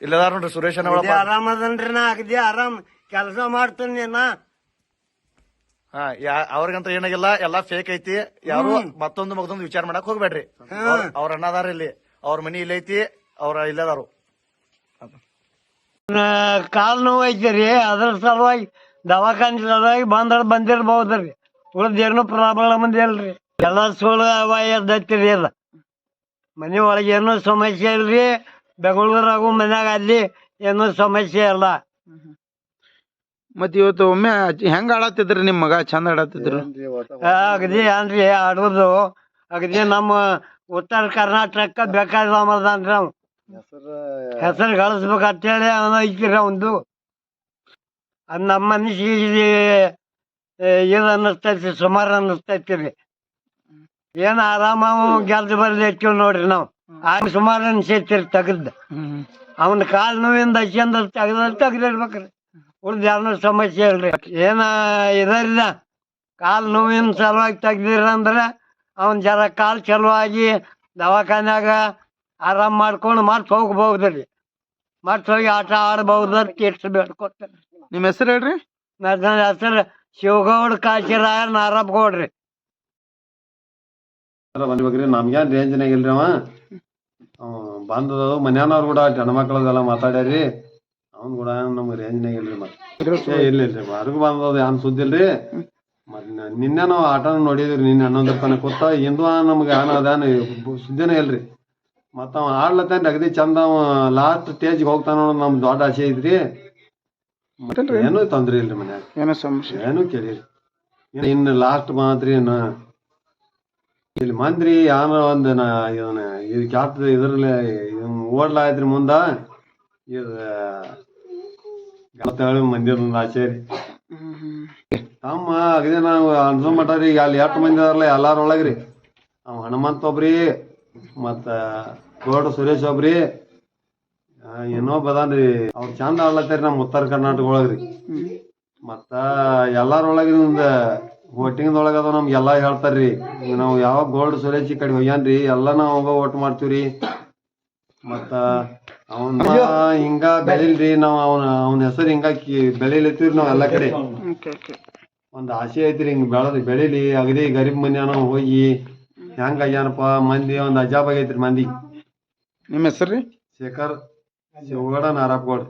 ಇಲ್ಲದಾರ ನೋಡ್ರಿ ಸುರೇಶ್ ಅಗದಿ ಆರಾಮ ಅದನ್ರಿ ನಾ ಅಗದಿ ಆರಾಮ್. ಕೆಲಸ ಮಾಡ್ತೇನೆ ನಾ. ಹಾ ಯಾ ಅವ್ರಿಗಂತ ಏನಾಗಿಲ್ಲ ಎಲ್ಲಾ ಫೇಕ್ ಐತಿ. ಯಾರು ಮತ್ತೊಂದು ಮಗದೊಂದು ವಿಚಾರ ಮಾಡಕ್ ಹೋಗ್ಬೇಡ್ರಿ. ಅವ್ರ ಅಣ್ಣದಾರ ಇಲ್ಲಿ ಅವ್ರ ಮನಿ ಇಲ್ಲಿ ಐತಿ ಅವ್ರ ಇಲ್ಲದಾರು. ಕಾಲ್ ನೋವು ಐತಿ ಅದ್ರ ಸಲುವಾಗಿ ದವಾಖಾನೆ ಸಲುವಾಗಿ ಬಂದ್ರ ಬಂದಿರ್ಬಹುದ್ರಿ ಉಳ್ದ ಏನು ಪ್ರಾಬ್ಲಮ್ ಇಲ್ರಿ. ಎಲ್ಲ ಸುಳ್ಳು ಅವ ಎದ್ದೈತಿರಿ ಅದ ಮನೆ ಒಳಗೆ ಏನೂ ಸಮಸ್ಯೆ ಇಲ್ರಿ. ಬೆಂಗಳೂರಾಗೂ ಮನ್ಯಾಗ ಅಲ್ಲಿ ಏನೂ ಸಮಸ್ಯೆ ಇಲ್ಲ. ಮತ್ ಇವತ್ತು ಒಮ್ಮೆ ಹೆಂಗ ಆಡತ್ತಿದ್ರಿ ನಿಮ್ ಮಗ? ಚಂದ ಆಡತ್ತಿದ್ರು? ಅಗದಿ ಏನ್ರಿ ಆಡೋದು? ಅಗದಿ ನಮ್ಮ ಉತ್ತರ ಕರ್ನಾಟಕ ಬೇಕಾದನ್ರಿ ಅವ್ ಹೆಸರು ಗಳಿಸ್ಬೇಕಂತೇಳಿ ಅವನು ಐತಿರಿ ಒಂದು. ಅದ್ ನಮ್ಮ ಮನಸ್ಸಿಗೆ ಇದು ಅನ್ನಿಸ್ತೈತಿ ಸುಮಾರು ಅನ್ನಿಸ್ತೈತಿ ರೀ. ಏನು ಆರಾಮ ಗೆಲ್ದು ಬರ್ಲಿ ಹೆಚ್ಚು ನೋಡ್ರಿ ನಾವು. ಆಗ ಸುಮಾರು ಅನ್ಸೈತಿರಿ ತೆಗ್ದ ಅವನ ಕಾಲ್ ನೋವಿಂದ ಹಚ್ಚಿಂದ ತೆಗ್ದ ತೆಗ್ದಿರ್ಬೇಕ್ರಿ ಉಳ್ದ ಯಾರನ್ನೂ ಸಮಸ್ಯೆ ಇಲ್ರಿ. ಏನ ಇದರಿಂದ ಕಾಲ್ ನೋವಿನ ಸಲುವಾಗಿ ತೆಗ್ದಿರಂದ್ರ ಅವನ್ ಜರ ಕಾಲ್ ಚಲುವಾಗಿ ದವಾಖಾನ್ಯಾಗ ಆರಾಮ್ ಮಾಡ್ಕೊಂಡು ಮತ್ ಹೋಗ್ಬಹುದ್ರಿ. ಮತ್ ಹೋಗಿ ಆಟ ಆಡ್ಬಹುದು ಕೆಟ್ಟ ಎಷ್ಟು ಬೇಡ್ಕೊತಾರೆ. ನಿಮ್ ಹೆಸರು ಹೇಳ್ರಿ? ನನ್ನ ಹೆಸರು ಶಿವಗೌಡ ಕಾಶಿರಾಯ ನಾರಪ್ಪ ಗೌಡ್ರಿ. ನಮ್ಗೆ ರೇಂಜ್ನಾಗ ಇಲ್ರಿ ಅವ? ಬಂದದ ಮನ್ಯಾನವ್ರ ಕೂಡ ಹೆಣ್ಮಕ್ಳದೆಲ್ಲ ಮಾತಾಡ್ಯಾರಿ. ಅವ್ನ್ ಕೂಡ ನಮ್ಗೆ ರೇಂಜ್ನಾಗ ಇಲ್ರಿ ಮತ್ತೆ. ಇಲ್ಲ ಇಲ್ರಿ ಹೊರಗ್ ಬಂದದ ಏನ್ ಸುದ್ದಿ ಇಲ್ರಿ? ಮತ್ ನ- ನಿನ್ನೆ ನಾವು ಆಟನ ನೋಡಿದ್ರಿ ನಿನ್ನೆ ಹನ್ನೊಂದು ತನಕ ಕೂತ. ಇಂದು ನಮ್ಗೆ ಏನ ಅದಾನ ಸುದ್ದಿನೇ ಇಲ್ರಿ. ಮತ್ತ ಅವ ಆಡ್ಲತ್ತಾನ ಅಗದಿ ಚಂದ ಅವ ಲಾಸ್ಟ್ ಸ್ಟೇಜ್ಗೆ ಹೋಗ್ತಾನ ನಮ್ ದೊಡ್ಡ ಆಸೆ ಐತ್ರಿ. ಏನು ತೊಂದ್ರೆ ಇಲ್ರಿ ಮನ್ಯಾಗ. ಏನೋ ಸಮಸ್ಯೆ ಏನು ಕೇಳಿರಿ ಇನ್ನು ಲಾಸ್ಟ್ ಮಾತ್ರಿ ಇಲ್ಲಿ ಮಂದ್ರಿ ಯಾನ ಒಂದು ನಾ ಇದನ್ನ ಇದು ಕ್ಯಾಪ್ ಇದ್ರಲ್ಲಿ ಓಡ್ಲಾಯ್ತ್ರಿ ಮುಂದ ಇದು ಗಮತಳಿ ಮಂದಿ ಒಂದು ಆಸೆ ರೀ ತಮ್ಮ ಅಗದಿ ನಾವು ಅನ್ಸೋ ಮಟ ರೀ ಅಲ್ಲಿ ಎಷ್ಟು ಮಂದಿ ಅದಾರಲ್ಲ ಎಲ್ಲಾರ ಒಳಗ್ರಿ. ಅವ್ ಹನುಮಂತ ಒಬ್ರಿ ಮತ್ತ ಗೌಡ ಸುರೇಶ್ ಒಬ್ರಿ ಏನೋ ಇನ್ನೊಬ್ಬ ಅದಾನ್ರಿ. ಅವ್ರ ಚಂದ ಆಡ್ಲತ್ತಾರಿ ನಮ್ಮ ಉತ್ತರ ಕರ್ನಾಟಕ ಒಳಗ್ರಿ. ಮತ್ತ ಎಲ್ಲಾರೊಳಗ್ರಿ ಒಂದ ಒಟ್ಟಿಂಗದೊಳಗ ಅದ ನಮ್ಗೆ ಎಲ್ಲಾ ಹೇಳ್ತಾರ್ರಿ. ನಾವು ಯಾವ ಗೋಲ್ಡ್ ಸುರೇಶಿ ಈ ಕಡೆ ಹೋಗ್ಯಾನ್ರಿ ಎಲ್ಲ ನಾವು ಹೋಗ ಒಟ್ಟು ಮಾಡ್ತೀವ್ರಿ. ಮತ್ತ ಅವನ್ ಹಿಂಗ ಬೆಳಿಲ್ರಿ ನಾವು ಅವನ ಅವನ ಹೆಸರು ಹಿಂಗ ಕಿ- ಬೆಳಿಲತ್ತೀವ್ರಿ ನಾವ್ ಎಲ್ಲಾ ಕಡೆ. ಒಂದ್ ಆಸೆ ಐತ್ರಿ ಹಿಂಗ್ ಬೆಳದ್ ಬೆಳಿಲಿ ಅಗದಿ ಗರೀಬ್ ಮನ್ಯಾನ ಹೋಗಿ ಹೆಂಗ ಆಗ್ಯಾನಪ್ಪ ಮಂದಿ ಒಂದ್ ಅಜಾಬ್ ಆಗೈತ್ರಿ ಮಂದಿ. ನಿಮ್ ಹೆಸರು ರೀ ಶೇಖರ್ ಶಿವಗೌಡ ನಾರಾಪ್ಗೌಡ್.